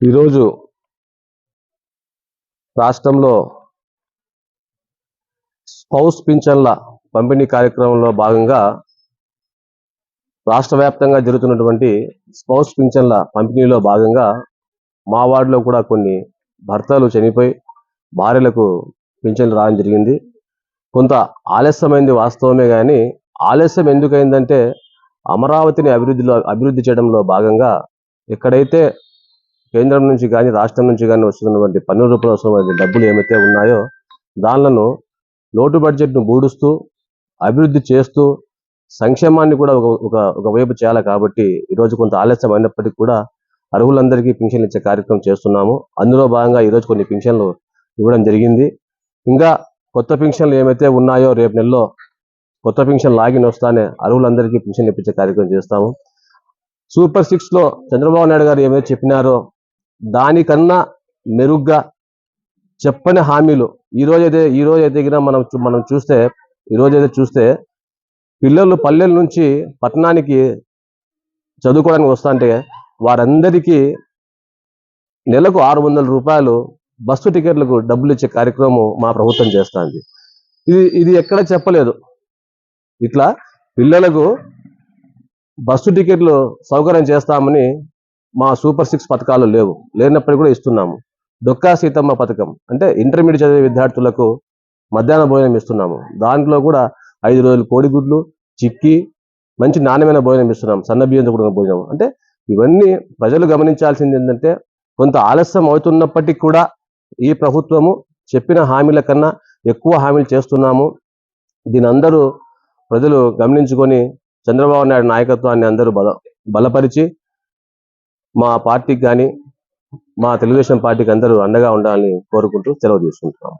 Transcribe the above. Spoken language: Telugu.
ఈరోజు రాష్ట్రంలో స్పౌస్ పింఛన్ల పంపిణీ కార్యక్రమంలో భాగంగా రాష్ట్ర వ్యాప్తంగా జరుగుతున్నటువంటి స్పౌస్ పింఛన్ల పంపిణీలో భాగంగా మా వార్డులో కూడా కొన్ని భర్తలు చనిపోయి భార్యలకు పింఛన్లు రావడం జరిగింది. కొంత ఆలస్యమైంది వాస్తవమే కానీ ఆలస్యం ఎందుకైందంటే అమరావతిని అభివృద్ధిలో అభివృద్ధి చేయడంలో భాగంగా ఎక్కడైతే కేంద్రం నుంచి కానీ రాష్ట్రం నుంచి కానీ వస్తున్నటువంటి పన్ను రూపంలో వస్తున్నటువంటి డబ్బులు ఏమైతే ఉన్నాయో దానిలను లోటు బడ్జెట్ను బూడుస్తూ అభివృద్ధి చేస్తూ సంక్షేమాన్ని కూడా ఒక ఒక ఒకవైపు చేయాలి కాబట్టి ఈరోజు కొంత ఆలస్యం అయినప్పటికీ కూడా అర్హులందరికీ పింఛన్లు ఇచ్చే కార్యక్రమం చేస్తున్నాము. అందులో భాగంగా ఈరోజు కొన్ని పింఛన్లు ఇవ్వడం జరిగింది. ఇంకా కొత్త పింఛన్లు ఏమైతే ఉన్నాయో రేపు నెలలో కొత్త పింఛన్ లాగిన్ వస్తానే అర్హులందరికీ పింఛన్లు ఇప్పించే కార్యక్రమం చేస్తాము. సూపర్ సిక్స్లో చంద్రబాబు నాయుడు గారు ఏమైతే చెప్పినారో దానికన్నా మెరుగ్గా చెప్పని హామీలు. ఈ రోజు అయితే ఈ రోజు అయితే గిన మనం మనం చూస్తే ఈ రోజు అయితే చూస్తే పిల్లలు పల్లెల నుంచి పట్టణానికి చదువుకోవడానికి వస్తుంటే వారందరికీ నెలకు ఆరు వందల రూపాయలు బస్సు టికెట్లకు డబ్బులు ఇచ్చే కార్యక్రమం మా ప్రభుత్వం చేస్తుంది. ఇది ఇది ఎక్కడ చెప్పలేదు. ఇట్లా పిల్లలకు బస్సు టికెట్లు సౌకర్యం చేస్తామని మా సూపర్ సిక్స్ పథకాలు లేవు. లేనప్పటికీ కూడా ఇస్తున్నాము. డొక్కా సీతమ్మ పథకం అంటే ఇంటర్మీడియట్ చదివే విద్యార్థులకు మధ్యాహ్న భోజనం ఇస్తున్నాము. దాంట్లో కూడా ఐదు రోజులు కోడిగుడ్లు చిక్కి మంచి నాణ్యమైన భోజనం ఇస్తున్నాం సన్న బియ్యంతో కూడిన భోజనం. అంటే ఇవన్నీ ప్రజలు గమనించాల్సింది ఏంటంటే కొంత ఆలస్యం అవుతున్నప్పటికీ కూడా ఈ ప్రభుత్వము చెప్పిన హామీల కన్నా ఎక్కువ హామీలు చేస్తున్నాము. దీని అందరూ ప్రజలు గమనించుకొని చంద్రబాబు నాయుడు నాయకత్వాన్ని అందరూ బల బలపరిచి మా పార్టీకి కానీ మా తెలుగుదేశం పార్టీకి అందరూ అండగా ఉండాలని కోరుకుంటూ సెలవు తీసుకుంటున్నాం.